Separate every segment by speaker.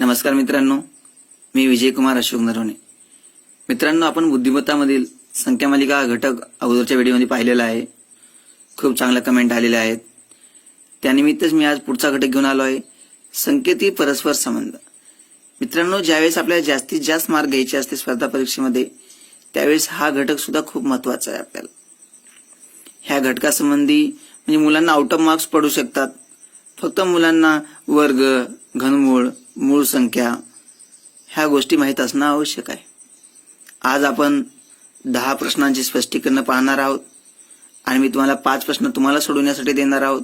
Speaker 1: नमस्कार मित्रांनो मी विजयकुमार अशोक नरवणे. मित्रांनो आपण बुद्धिमत्तामधील संख्या मालिका हा घटक अगोदरच्या व्हिडिओमध्ये पाहिलेला आहे. खूप चांगल्या कमेंट आलेल्या आहेत. त्यानिमित्तच मी आज पुढचा घटक घेऊन आलो आहे संकेती परस्पर संबंध. मित्रांनो ज्यावेळेस आपल्याला जास्तीत जास्त मार्क घ्यायचे असते स्पर्धा परीक्षेमध्ये त्यावेळेस हा घटक सुद्धा खूप महत्त्वाचा आहे आपल्याला. ह्या घटकासंबंधी म्हणजे मुलांना आउट ऑफ मार्क्स पडू शकतात. फक्त मुलांना वर्ग घनमूळ मूळ संख्या ह्या गोष्टी माहीत असणं आवश्यक आहे. आज आपण दहा प्रश्नांची स्पष्टीकरण पाहणार आहोत आणि मी तुम्हाला पाच प्रश्न तुम्हाला सोडवण्यासाठी देणार आहोत.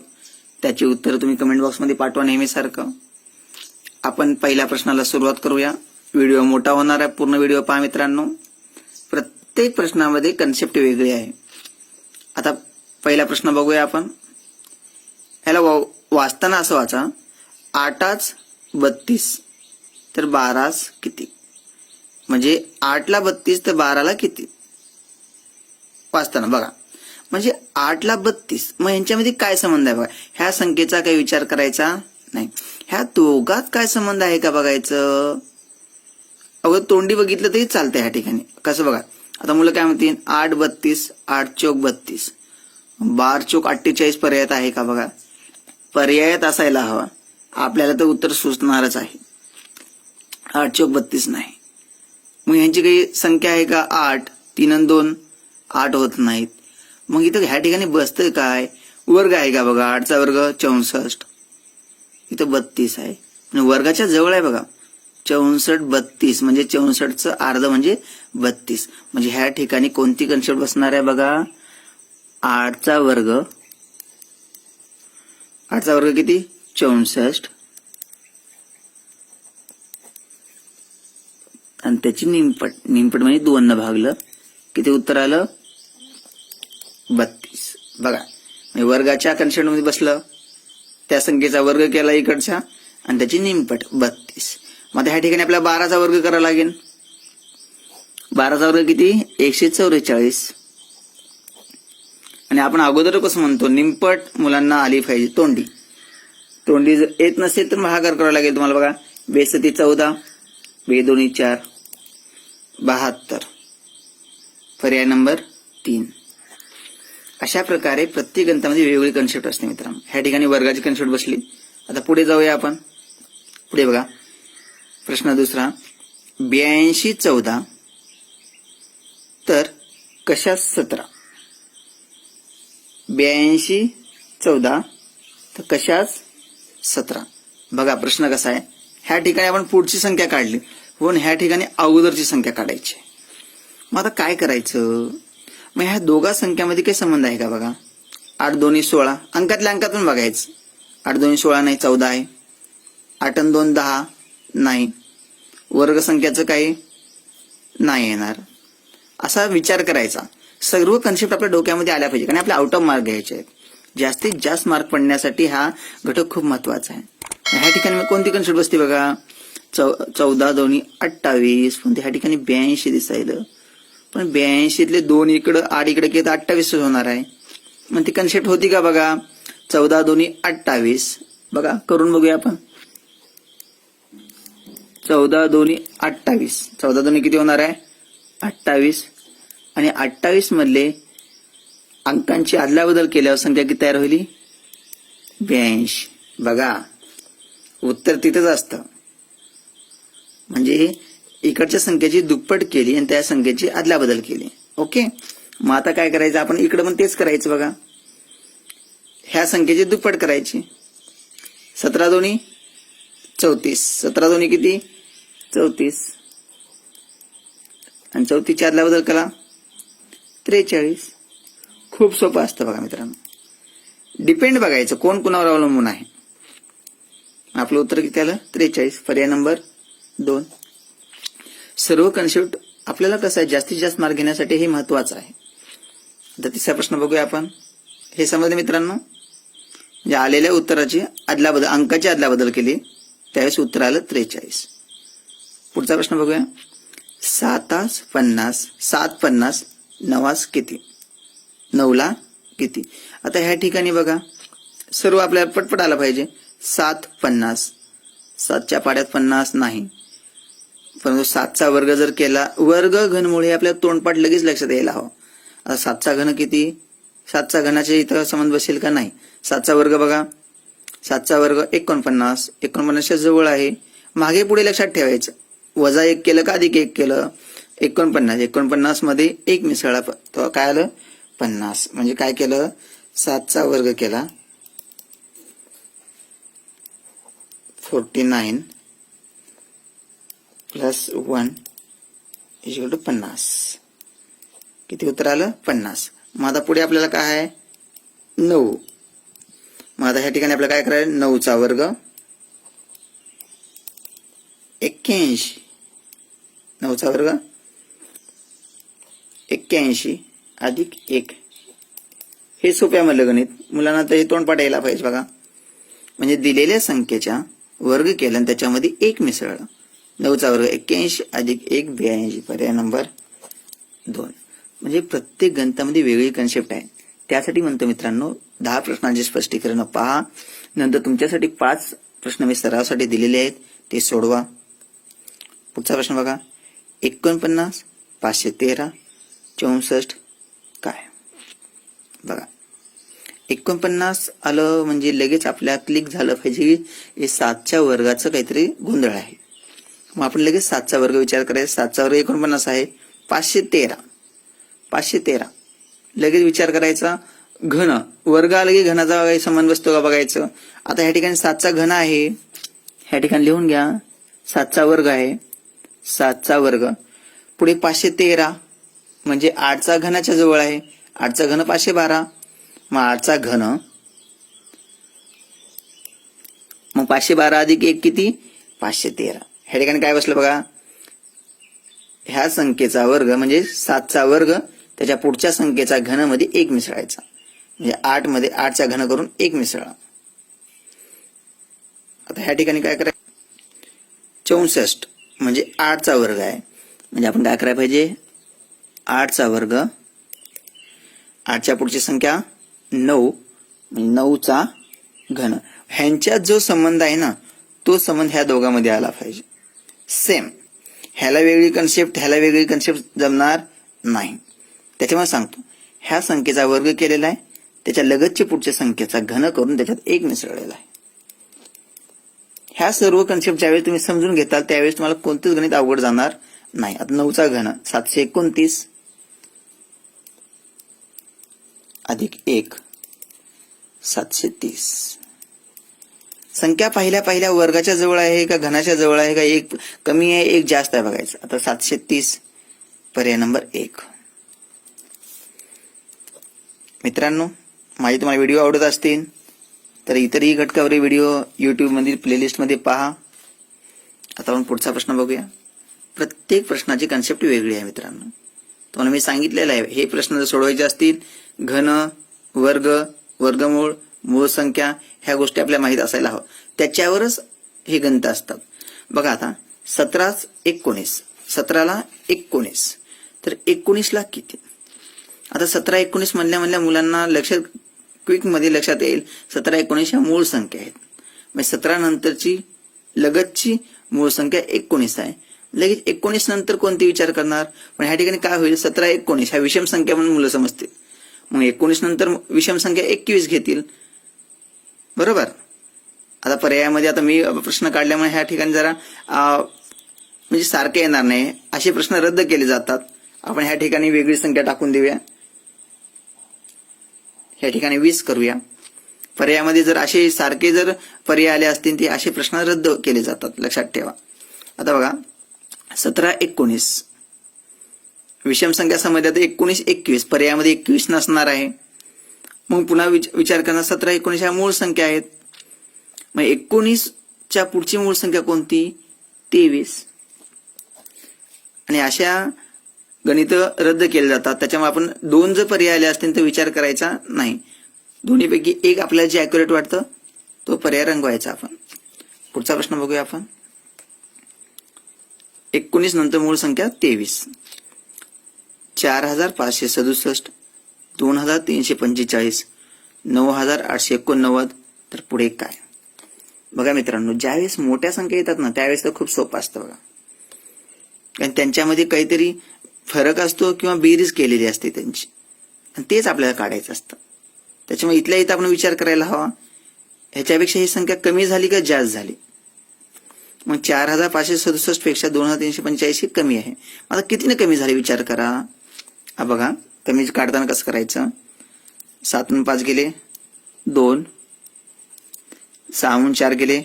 Speaker 1: त्याची उत्तरं तुम्ही कमेंट बॉक्समध्ये पाठवा नेहमीसारखं. आपण पहिल्या प्रश्नाला सुरुवात करूया. व्हिडिओ मोठा होणार आहे पूर्ण व्हिडिओ पहा मित्रांनो. प्रत्येक प्रश्नामध्ये कन्सेप्ट वेगळी आहे. आता पहिला प्रश्न बघूया आपण. ह्याला वा- वाचताना असं वाचा आठाच बत्तीस तर बाराच किती? म्हणजे आठला बत्तीस तर बाराला किती? वाचताना बघा. म्हणजे आठला बत्तीस मग यांच्यामध्ये काय संबंध आहे बघा? ह्या संख्येचा काही विचार करायचा नाही. ह्या दोघात काय संबंध आहे का बघायचं? अगं तोंडी बघितलं तरी चालतंय ह्या ठिकाणी. कसं बघा? आता मुलं काय म्हणतील? आठ बत्तीस आठ चौक बत्तीस. बार चौक अठ्ठेचाळीस पर्याय आहे का बघा? पर्यायात असायला हवा. आपल्याला तर उत्तर सुचणारच आहे. आठ चौक बत्तीस नाही. मग ह्यांची काही संख्या आहे का? आठ तीन आणि दोन आठ होत नाहीत. मग इथं ह्या ठिकाणी बसतंय काय? वर्ग आहे का बघा? आठचा वर्ग चौसष्ट. इथं बत्तीस आहे. आणि वर्गाच्या जवळ आहे बघा. चौसष्ट बत्तीस म्हणजे चौसष्टचं अर्ध म्हणजे बत्तीस. म्हणजे ह्या ठिकाणी कोणती कन्सेप्ट बसणार आहे बघा? आठचा वर्ग आठचा वर्ग किती? चौसष्ट. आणि त्याची निमपट निमपट म्हणजे दोन भागलं. किती उत्तर आलं? बत्तीस. बघा म्हणजे वर्गाच्या कन्सेप्टमध्ये बसलं. त्या संख्येचा वर्ग केला इकडचा. आणि त्याची निमपट बत्तीस. मग आता ह्या ठिकाणी आपल्याला बाराचा वर्ग करावा लागेल. बाराचा वर्ग किती? एकशे चौवेचाळीस आणि आपण अगोदर कसं म्हणतो निमपट मुलांना आली पाहिजे तोंडी. तोंडी जर येत नसेल तर महागार करावा लागेल तुम्हाला बघा. बेसती चौदा बेदोनी चार बहात्तर. पर्याय नंबर तीन. अशा प्रकारे प्रत्येक गणितामध्ये वेगवेगळी कन्सेप्ट असते मित्रांनो. ह्या ठिकाणी वर्गाची कन्सेप्ट बसली. आता पुढे जाऊया आपण. पुढे बघा. प्रश्न दुसरा. ब्याऐंशी चौदा. तर कशा सतरा? ब्याऐंशी चौदा तर कशाच? सतरा. बघा प्रश्न कसा आहे? ह्या ठिकाणी आपण पुढची संख्या काढली. पण ह्या ठिकाणी अगोदरची संख्या काढायची. मग आता काय करायचं? मग ह्या दोघा संख्यामध्ये काही संबंध आहे का बघा? आठ दोन्ही सोळा. अंकातल्या अंकातून बघायचं. आठ दोन्ही सोळा नाही चौदा आहे. आठ आणि दोन दहा नाही. वर्ग संख्याचं काही नाही येणार. असा विचार करायचा. सर्व कन्सेप्ट आपल्या डोक्यामध्ये आल्या पाहिजे. कारण आपल्या आउट ऑफ मार्क घ्यायचे आहेत. जास्तीत जास्त मार्क पडण्यासाठी हा घटक खूप महत्त्वाचा आहे. ह्या ठिकाणी मग कोणती कन्सेप्ट बसते बघा? चौ चौदा दोन्ही अठ्ठावीस. पण ह्या ठिकाणी ब्याऐंशी दिसायलं. पण ब्याऐंशीतले दोन इकडं आठ इकडे केलं तर अठ्ठावीसच होणार आहे. मग ती कन्सेप्ट होती का बघा? चौदा दोन्ही अठ्ठावीस. बघा करून बघूया आपण. चौदा दोन्ही अठ्ठावीस. चौदा दोन्ही किती होणार आहे? अठ्ठावीस. आणि अठ्ठावीस मधले अंकांची अदलाबदल केल्यावर संख्या किती तयार होईल? ब्याऐंशी. बघा उत्तर तिथंच असतं. म्हणजे इकडच्या संख्येची दुप्पट केली आणि त्या संख्येची अदलाबदल केली. ओके? मग आता काय करायचं? आपण इकडे पण तेच करायचं बघा. ह्या संख्येची दुप्पट करायची. सतरा दोन्ही चौतीस. सतरा दोन्ही किती? चौतीस. आणि चौतीसची अदलाबदल करा. त्रेचाळीस. खूप सोपं असतं बघा मित्रांनो. डिपेंड बघायचं कोण कुणावर अवलंबून आहे. आपलं उत्तर किती आलं? त्रेचाळीस. पर्याय नंबर दोन. सर्व कन्सेप्ट आपल्याला कसं आहे? जास्तीत जास्त मार्क घेण्यासाठी हे महत्वाचं आहे. आता तिसरा प्रश्न बघूया आपण. हे समजले मित्रांनो? म्हणजे आलेल्या उत्तराची अदलाबदल अंकाची अदलाबदल केली त्यावेळेस उत्तर आलं त्रेचाळीस. पुढचा प्रश्न बघूया. सातास पन्नास सात पन्नास नवास किती? नऊला किती? आता ह्या ठिकाणी बघा. सर्व आपल्याला पटपट आला पाहिजे. सात पन्नास. सातच्या पाड्यात पन्नास नाही. परंतु सातचा वर्ग जर केला वर्ग घनमुळे आपल्या तोंडपाठ लगेच लक्षात यायला हवं. आता सातचा घन किती? सातचा घनाच्या इथं संबंध बसेल का? नाही. सातचा वर्ग बघा. सातचा वर्ग एकोणपन्नास. एकोणपन्नासच्या जवळ आहे. मागे पुढे लक्षात ठेवायचं. वजा एक केलं का? अधिक एक केलं? एकोणपन्नास. एकोणपन्नासमध्ये एक मिसळा प- तो काय आलं? पन्नास. म्हणजे काय केलं? सातचा वर्ग केला. Forty nine plus one equal to पन्नास. किती उत्तर आलं? पन्नास. मग आता पुढे आपल्याला काय आहे? नऊ. मग आता ह्या ठिकाणी आपल्याला काय करायचं? नऊचा वर्ग. एक्क्याऐंशी. नऊचा वर्ग. एक्क्याऐंशी अधिक एक. हे सोपे मधलं गणित मुलांना तर हे तोंडपाठ यायला पाहिजे बघा. म्हणजे दिलेल्या संख्येच्या वर्ग केला आणि त्याच्यामध्ये एक मिसळलं. नऊचा वर्ग एक्क्याऐंशी अधिक एक ब्याऐंशी. पर्याय नंबर दोन. म्हणजे प्रत्येक गणितामध्ये वेगळी कन्सेप्ट आहे. त्यासाठी म्हणतो मित्रांनो दहा प्रश्नांचे स्पष्टीकरण पहा. नंतर तुमच्यासाठी पाच प्रश्न मी सरावासाठी दिलेले आहेत. ते सोडवा. पुढचा प्रश्न बघा. एकोणपन्नास पाचशे तेरा चौसष्ट काय? बघा. एकोणपन्नास आलं म्हणजे लगेच आपल्या क्लिक झालं पाहिजे. हे सातच्या वर्गाचं काहीतरी गोंधळ आहे. मग आपण लगेच सातचा वर्ग विचार करायचा. सातचा वर्ग एकोणपन्नास आहे. पाचशे तेरा. पाचशे तेरा. लगेच विचार करायचा. घन. वर्ग आला की घनाचा काही समान बसतो का बघायचं? आता ह्या ठिकाणी सातचा घन आहे. ह्या ठिकाणी लिहून घ्या. सातचा वर्ग आहे. सातचा वर्ग. पुढे पाचशे तेरा. म्हणजे आठचा घनाच्या जवळ आहे. आठचा घन पाचशे बारा. मग आठचा घन. मग पाचशे बारा अधिक एक किती? पाचशे तेरा. ह्या ठिकाणी काय बसलं बघा? ह्या संख्येचा वर्ग म्हणजे सातचा वर्ग त्याच्या पुढच्या संख्येचा घनमध्ये एक मिसळायचा. म्हणजे आठमध्ये आठचा घन करून एक मिसळा. आता ह्या ठिकाणी काय करायचं? चौसष्ट. म्हणजे आठचा वर्ग आहे. म्हणजे आपण काय करायला पाहिजे? आठचा वर्ग. आठच्या पुढची संख्या नऊ. नऊचा घन. ह्यांच्यात जो संबंध आहे ना तो संबंध ह्या दोघांमध्ये आला पाहिजे. सेम ह्याला वेगळी कन्सेप्ट ह्याला वेगळी कन्सेप्ट जमणार नाही. त्याच्यामुळे सांगतो. ह्या संख्येचा वर्ग केलेला आहे. त्याच्या लगतच्या पुढच्या संख्येचा घन करून त्याच्यात एक मिसळलेला आहे. ह्या सर्व कन्सेप्ट ज्यावेळेस तुम्ही समजून घेताल त्यावेळेस तुम्हाला कोणतेच गणित अवघड जाणार नाही. आता नऊचा घन सातशे एकोणतीस. अधिक एक सातशे तीस. संख्या पहिल्या पहिल्या वर्गाच्या जवळ आहे का घनाच्या जवळ आहे का? एक कमी आहे एक जास्त आहे बघायचं. आता सातशे तीस पर्याय नंबर एक. मित्रांनो माझे तुम्हाला व्हिडिओ आवडत असतील तर इतरही घटकावरील व्हिडिओ युट्यूबमधील प्लेलिस्टमध्ये पहा. आता आपण पुढचा प्रश्न बघूया. प्रत्येक प्रश्नाची कन्सेप्ट वेगळी आहे मित्रांनो. तुम्हाला मी सांगितलेलं आहे. हे प्रश्न जर सोडवायचे असतील घन वर्ग वर्गमूळ मूळ संख्या ह्या गोष्टी आपल्याला माहीत असायला हवं त्याच्यावरच हे गणित असतात. बघा आता सतराच एकोणीस. सतराला एकोणीस. तर एकोणीसला किती? आता सतरा एकोणीस म्हणल्या म्हणल्या मुलांना लक्षात क्विकमध्ये लक्षात येईल. सतरा एकोणीस ह्या मूळ संख्या आहेत. म्हणजे सतरा नंतरची लगतची मूळ संख्या एकोणीस आहे. लगेच एकोणीस नंतर कोणते विचार करणार? पण ह्या ठिकाणी काय होईल? सतरा एकोणीस. ह्या विषम संख्या म्हणून मुलं समजतील. मग एकोणीस नंतर विषम संख्या एकवीस घेतील. बरोबर? आता पर्यायामध्ये आता मी प्रश्न काढल्यामुळे ह्या ठिकाणी जरा म्हणजे सारखे येणार नाही. असे प्रश्न रद्द केले जातात. आपण ह्या ठिकाणी वेगळी संख्या टाकून देऊया. ह्या ठिकाणी वीस करूया. पर्यायामध्ये जर असे सारखे जर पर्याय आले असतील ते असे प्रश्न रद्द केले जातात. लक्षात ठेवा. आता बघा. सतरा एकोणीस. विषम संख्या समजल्या एकोणीस एकवीस. पर्यायामध्ये एकवीस नसणार आहे. मग पुन्हा विच- विचार करणार सतरा एकोणीस ह्या मूळ संख्या आहेत. मग एकोणीसच्या पुढची मूळ संख्या कोणती? तेवीस. आणि अशा गणित रद्द केले जातात. त्याच्यामुळे आपण दोन जर पर्याय आले असतील तर विचार करायचा नाही. दोन्हीपैकी एक आपल्याला जे अॅक्युरेट वाटतं तो पर्याय रंगवायचा आपण. पुढचा प्रश्न बघूया आपण. एकोणीस नंतर मूळ संख्या तेवीस. चार हजार पाचशे सदुसष्ट दोन हजार तीनशे पंचेचाळीस नऊ हजार आठशे एकोणनव्वद तर पुढे काय? बघा मित्रांनो ज्यावेळेस मोठ्या संख्या येतात ना त्यावेळेस तर खूप सोपं असतं बघा. कारण त्यांच्यामध्ये काहीतरी फरक असतो किंवा बेरीज केलेली असते त्यांची. आणि तेच आपल्याला काढायचं असतं. त्याच्यामुळे इथल्या इथं आपण विचार करायला हवा. ह्याच्यापेक्षा ही संख्या कमी झाली का जास्त झाली? मग चार हजार पाचशे सदुसष्टपेक्षा दोन हजार तीनशे पंच्याऐंशी कमी आहे. आता कितीने कमी झाली विचार करा. हा बघा कमी काढताना कसं करायचं? सात म्हणून पाच गेले दोन. सहाहून चार गेले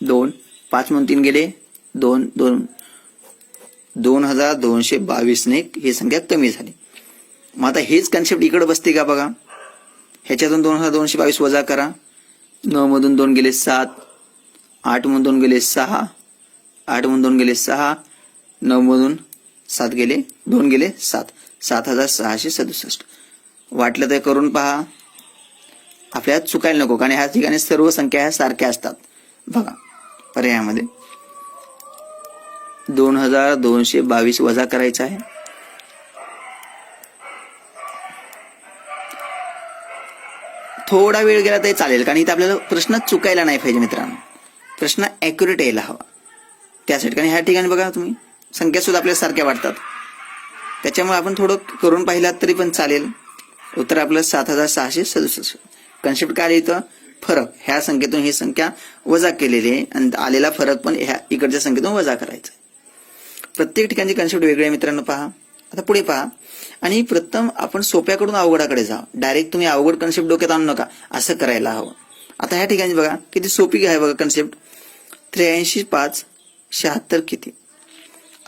Speaker 1: दोन. पाच म्हणून तीन गेले दोन दोन. दोन हजार दोनशे बावीसने ही संख्या कमी झाली. मग आता हेच कन्सेप्ट इकडे बसते का बघा? ह्याच्यातून दोन हजार दोनशे बावीस वजा करा. नऊ मधून दोन गेले सात. आठ मधून दोन गेले सहा. आठमधून दोन गेले सहा. नऊ मधून सात गेले दोन गेले सात. सात हजार सहाशे सदुसष्ट. वाटलं तर करून पहा. आपल्याला चुकायला नको कारण ह्या ठिकाणी सर्व संख्या ह्या सारख्या असतात. बघा पर्यायामध्ये. दोन हजार दोनशे बावीस वजा करायचा आहे. थोडा वेळ गेला तरी चालेल कारण इथे आपल्याला प्रश्न चुकायला नाही पाहिजे मित्रांनो. प्रश्न ॲक्युरेट यायला हवा. त्यासाठी ठिकाणी ह्या ठिकाणी बघा तुम्ही. संख्या सुद्धा आपल्या सारख्या वाटतात. त्याच्यामुळे आपण थोडं करून पाहिलात तरी पण चालेल. उत्तर आपलं सात हजार सहाशे सदुसष्ट. कन्सेप्ट काय येतं फरक. ह्या संख्येतून ही संख्या वजा केलेली आहे. आणि आलेला फरक पण ह्या इकडच्या संख्येतून वजा करायचा प्रत्येक ठिकाणची कन्सेप्ट वेगळे मित्रांनो पहा. आता पुढे पहा. आणि प्रथम आपण सोप्याकडून अवघडाकडे जा डायरेक्ट तुम्ही अवघड कन्सेप्ट डोक्यात आणू नका. असं करायला हवं. आता ह्या ठिकाणी बघा. किती सोपी आहे बघा कन्सेप्ट त्र्याऐंशी पाच शहात्तर किती?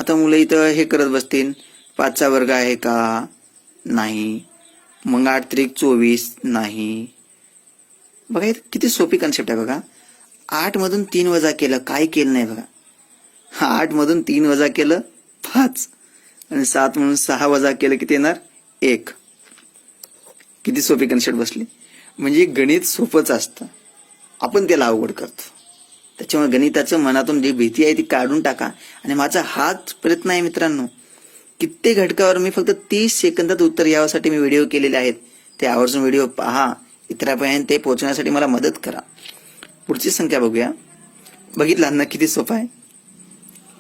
Speaker 1: आता मुलं इथं हे करत बसतील. पाचचा वर्ग आहे का? नाही. मग आठ त्रिक चोवीस नाही. बघा इथं किती सोपी कन्सेप्ट आहे बघा. आठ मधून तीन वजा केलं काय केलं नाही बघा. आठ मधून तीन वजा केलं पाच. आणि सात म्हणून सहा वजा केलं किती येणार? एक. किती सोपी कन्सेप्ट बसली? म्हणजे गणित सोपंच असतं. आपण त्याला अवघड करतो. त्याच्यामुळे गणिताचं मनातून जी भीती आहे ती काढून टाका. आणि माझा हाच प्रयत्न आहे मित्रांनो. कित्येक घटकावर मी फक्त तीस सेकंदात उत्तर यावासाठी मी व्हिडिओ केलेले आहेत. ते आवर्जून व्हिडिओ पहा. इतरांपर्यंत ते पोहोचण्यासाठी मला मदत करा. पुढची संख्या बघूया. बघितला ना किती सोपं आहे.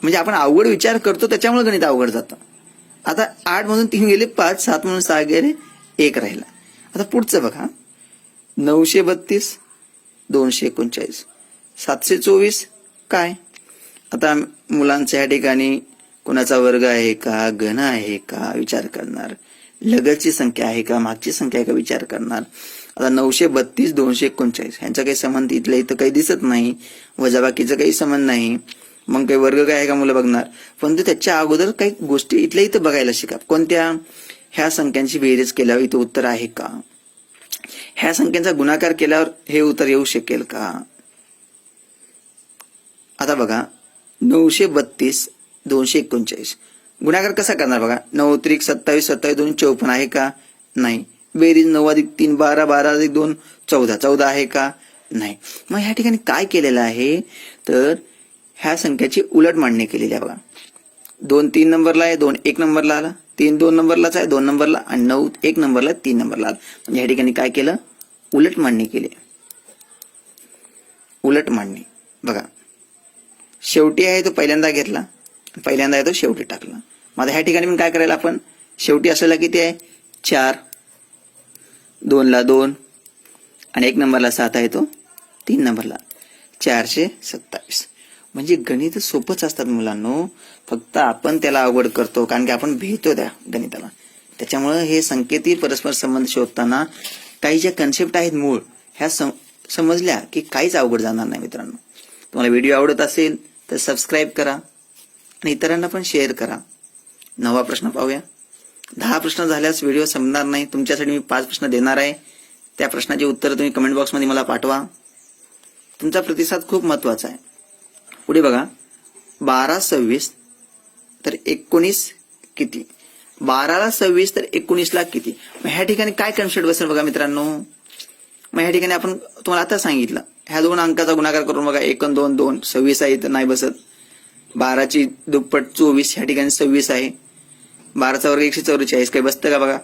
Speaker 1: म्हणजे आपण अवघड विचार करतो त्याच्यामुळे गणित अवघड जातं. आता आठ मधून तीन गेले पाच सात म्हणून सहा गेले एक राहिला. आता पुढचं बघा. नऊशे बत्तीस दोनशे एकोणचाळीस. सातशे चोवीस? काय? आता मुलांच्या या ठिकाणी कोणाचा वर्ग आहे का? घन आहे का? विचार करणार. लगतची संख्या आहे का? मागची संख्या आहे का? विचार करणार. आता नऊशे बत्तीस दोनशे एकोणचाळीस ह्यांचा काही संबंध इथल्या इथं काही दिसत नाही. वजाबाकीचा काही संबंध नाही. मग काही वर्ग काय आहे का? मुलं बघणार. पण त्याच्या अगोदर काही गोष्टी इथल्या इथं बघायला शिका. कोणत्या? ह्या संख्यांची बेरीज केल्यावर इथं उत्तर आहे का? ह्या संख्यांचा गुणाकार केल्यावर हे उत्तर येऊ शकेल का? आता बघा नऊशे बत्तीस दोनशे एकोणचाळीस. गुणाकार कसा करणार बघा? नऊ त्रिक सत्तावीस सत्तावीस दोन चौपन्न आहे का? नाही. बेरीज नऊ अधिक तीन बारा बारा अधिक दोन चौदा. चौदा आहे का? नाही. मग ह्या ठिकाणी काय केलेलं आहे? तर ह्या संख्याची उलट मांडणी केलेली आहे बघा. दोन तीन नंबरला आहे दोन एक नंबरला आला. तीन दोन नंबरलाच आहे दोन नंबरला आणि नऊ एक नंबरला तीन नंबरला आला. म्हणजे ह्या ठिकाणी काय केलं? उलट मांडणी केली उलट मांडणी. बघा. शेवटी आहे तो पहिल्यांदा घेतला. पहिल्यांदा आहे तो शेवटी टाकला. मग ह्या ठिकाणी पण काय करायला आपण? शेवटी असलेला किती आहे? चार. दोनला दोन. आणि एक नंबरला सात आहे तो. तीन नंबरला. चारशे सत्तावीस. म्हणजे गणित सोपंच असतात मुलांनो. फक्त आपण त्याला अवघड करतो. कारण की आपण भेटतो त्या गणिताला. त्याच्यामुळं हे संकेती परस्पर संबंध शोधताना काही ज्या कन्सेप्ट आहेत मूळ ह्या सम समजल्या की काहीच अवघड जाणार नाही मित्रांनो. तुम्हाला व्हिडिओ आवडत असेल तर सबस्क्राईब करा आणि इतरांना पण शेअर करा. नवा प्रश्न पाहूया. दहा प्रश्न झाल्यास व्हिडिओ संपणार नाही. तुमच्यासाठी मी पाच प्रश्न देणार आहे. त्या प्रश्नाची उत्तरं तुम्ही कमेंट बॉक्समध्ये मला पाठवा. तुमचा प्रतिसाद खूप महत्त्वाचा आहे. पुढे बघा. बारा सव्वीस तर एकोणीस किती? बाराला सव्वीस तर एकोणीसला किती? मग ह्या ठिकाणी काय कन्सेप्ट बसेल बघा मित्रांनो? मग ह्या ठिकाणी आपण तुम्हाला आता सांगितलं. ह्या दोन अंकाचा गुणाकार करून बघा एक दोन दोन. सव्वीस आहे तर नाही बसत. बाराची दुप्पट चोवीस ह्या ठिकाणी सव्वीस आहे. बाराचा वर्ग एकशे चौवेचाळीस. काही बसतं का बघा?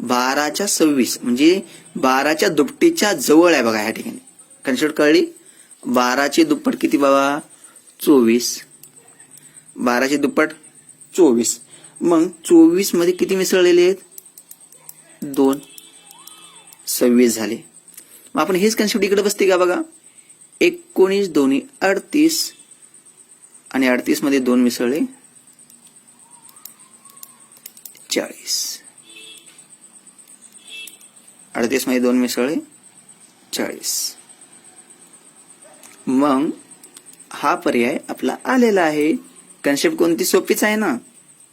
Speaker 1: बाराच्या सव्वीस. म्हणजे बाराच्या दुपटीच्या जवळ आहे बघा ह्या ठिकाणी. कन्सेप्ट कळली? बाराची दुप्पट किती बाबा? चोवीस. बाराची दुप्पट चोवीस. मग चोवीसमध्ये किती मिसळलेले आहेत? दोन. सव्वीस झाले. मग आपण हेच कन्सेप्ट इकडे बसते का बघा? एकोणीस दोन्ही अडतीस आणि अडतीसमध्ये दोन मिसळले चाळीस. अडतीसमध्ये दोन मिसळले चाळीस. मग हा पर्याय आपला आलेला आहे. कन्सेप्ट कोणती सोपीच आहे ना?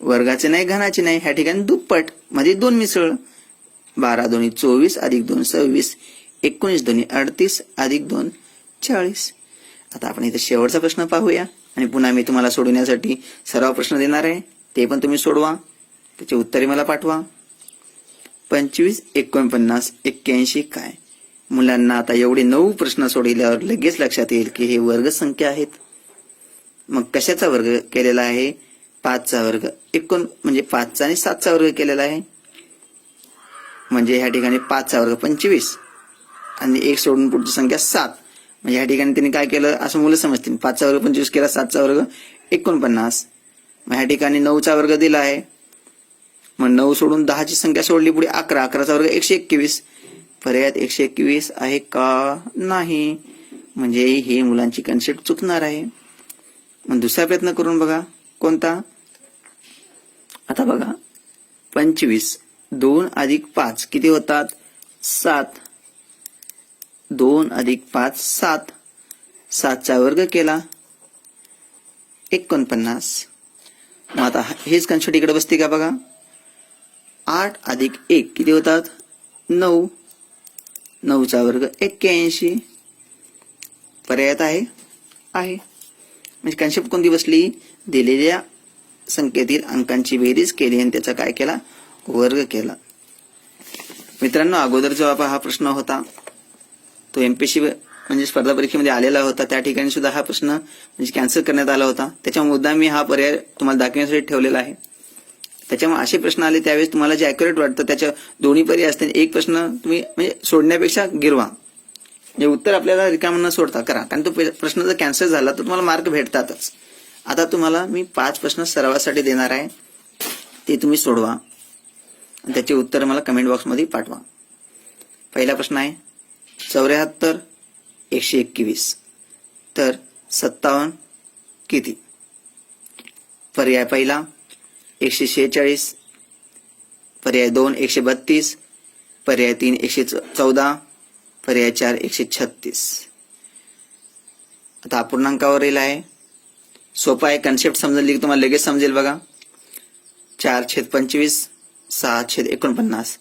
Speaker 1: वर्गाचे नाही घनाचे नाही. ह्या ठिकाणी दुप्पटमध्ये दोन मिसळ. बारा दोन्ही चोवीस अधिक दोन सव्वीस. एकोणीस दोन्ही अडतीस अधिक दोन चाळीस. आता आपण इथे शेवटचा प्रश्न पाहूया. आणि पुन्हा मी तुम्हाला सोडवण्यासाठी सराव प्रश्न देणार आहे. ते पण तुम्ही सोडवा. त्याची उत्तरे मला पाठवा. पंचवीस एकोणपन्नास एक्क्याऐंशी काय? मुलांना आता एवढे नऊ प्रश्न सोडविल्यावर लगेच लक्षात येईल की हे वर्ग संख्या आहेत. मग कशाचा वर्ग केलेला आहे? पाचचा वर्ग एकोण म्हणजे पाचचा आणि सातचा वर्ग केलेला आहे. म्हणजे ह्या ठिकाणी पाचचा वर्ग पंचवीस. आणि एक सोडून पुढची संख्या सात. म्हणजे या ठिकाणी त्यांनी काय केलं? असं मुलं समजतील. पाचचा वर्ग पंचवीस केला सातचा वर्ग एकोणपन्नास. मग ह्या ठिकाणी नऊचा वर्ग दिला आहे. मग नऊ सोडून दहाची संख्या सोडली पुढे अकरा. अकराचा वर्ग एकशे एकवीस. पर्यायात एकशे एकवीस आहे का? नाही. म्हणजे हे मुलांची कन्सेप्ट चुकणार आहे. मग दुसरा प्रयत्न करून बघा. कोणता? आता बघा. पंचवीस. दोन अधिक पाच. किती होतात? सात. दोन अधिक पाच सात. सातचा वर्ग केला. एकोणपन्नास. मग आता हेच कन्सेप्ट इकडे बसते का बघा? आठ अधिक एक किती होतात? नऊ. नऊचा वर्ग एक्क्याऐंशी. पर्यायात आहे? आहे. म्हणजे कन्सेप्ट कोणती बसली? दिलेल्या संख्येतील अंकांची बेरीज केली आणि त्याचा काय केला? वर्ग केला. मित्रांनो अगोदर जो हा प्रश्न होता तो एमपीसी म्हणजे स्पर्धा परीक्षेमध्ये आलेला होता. त्या ठिकाणी सुद्धा हा प्रश्न म्हणजे कॅन्सल करण्यात आला होता. त्याच्यामुळे मुद्दा मी हा पर्याय तुम्हाला दाखवण्यासाठी ठेवलेला आहे. त्याच्यामुळे असे प्रश्न आले त्यावेळेस तुम्हाला जे अॅक्युरेट वाटतं त्याच्या दोन्ही पर्याय असते एक प्रश्न तुम्ही म्हणजे सोडण्यापेक्षा गिरवा. म्हणजे उत्तर आपल्याला रिकाम न सोडता करा. कारण तो प्रश्न जर कॅन्सल झाला तर तुम्हाला मार्क भेटतातच. आता तुम्हाला मी पाच प्रश्न सरावासाठी देणार आहे. ते तुम्ही सोडवा. त्याचे उत्तर मला कमेंट बॉक्समध्ये पाठवा. पहिला प्रश्न आहे चौऱ्याहत्तर एकशे एकवीस. तर सत्तावन्न किती? पर्याय पहिला एकशे शेहेचाळीस. पर्याय दोन एकशे बत्तीस. पर्याय तीन एकशे चौदा. पर्याय चार एकशे छत्तीस. आता पूर्णांकावर येईल आहे. सोपा आहे कन्सेप्ट समजली की तुम्हाला लगेच समजेल बघा. चार छेद पंचवीस सहा छेद एकोणपन्नास.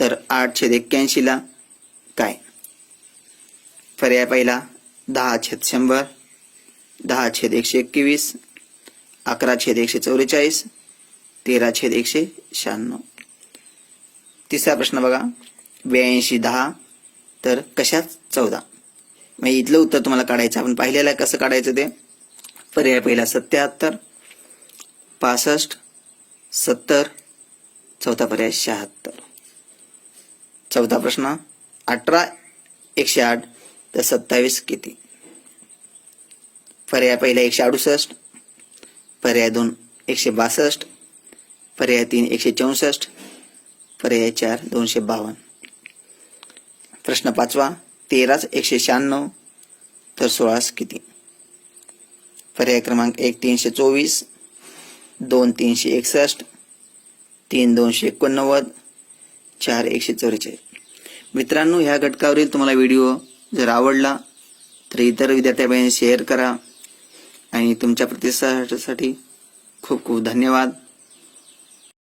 Speaker 1: तर आठ छेद एक्क्याऐंशीला काय? पर्याय पहिला दहा छेद शंभर दहा छेद एकशे एकवीस अकरा छेद एकशे चौवेचाळीस तेरा छेद एकशे शहाण्णव. तिसरा प्रश्न बघा ब्याऐंशी दहा तर कशात चौदा? मग इथलं उत्तर तुम्हाला काढायचं आपण पाहिलेलं आहे कसं काढायचं ते. पर्याय पहिला सत्याहत्तर पासष्ट सत्तर चौथा पर्याय शहात्तर. चौथा प्रश्न अठरा एकशे आठ तर सत्तावीस किती? पर्याय पहिला एकशे अडुसष्ट पर्याय दोन एकशे बासष्ट पर्याय तीन एकशे चौसष्ट पर्याय चार दोनशे बावन्न. प्रश्न पाचवा तेराच एकशे शहाण्णव तर सोळास किती? पर्याय क्रमांक एक तीनशे चोवीस दोन तीनशे एकसष्ट तीन दोनशे एकोणनव्वद चार एकशे चौवेचाळीस. मित्रांनो ह्या घटकावरील तुम्हाला व्हिडिओ जर आवडला तर इतर विद्यार्थ्यांपर्यंत शेअर करा. आणि तुमच्या प्रतिसादासाठी खूप खूप धन्यवाद.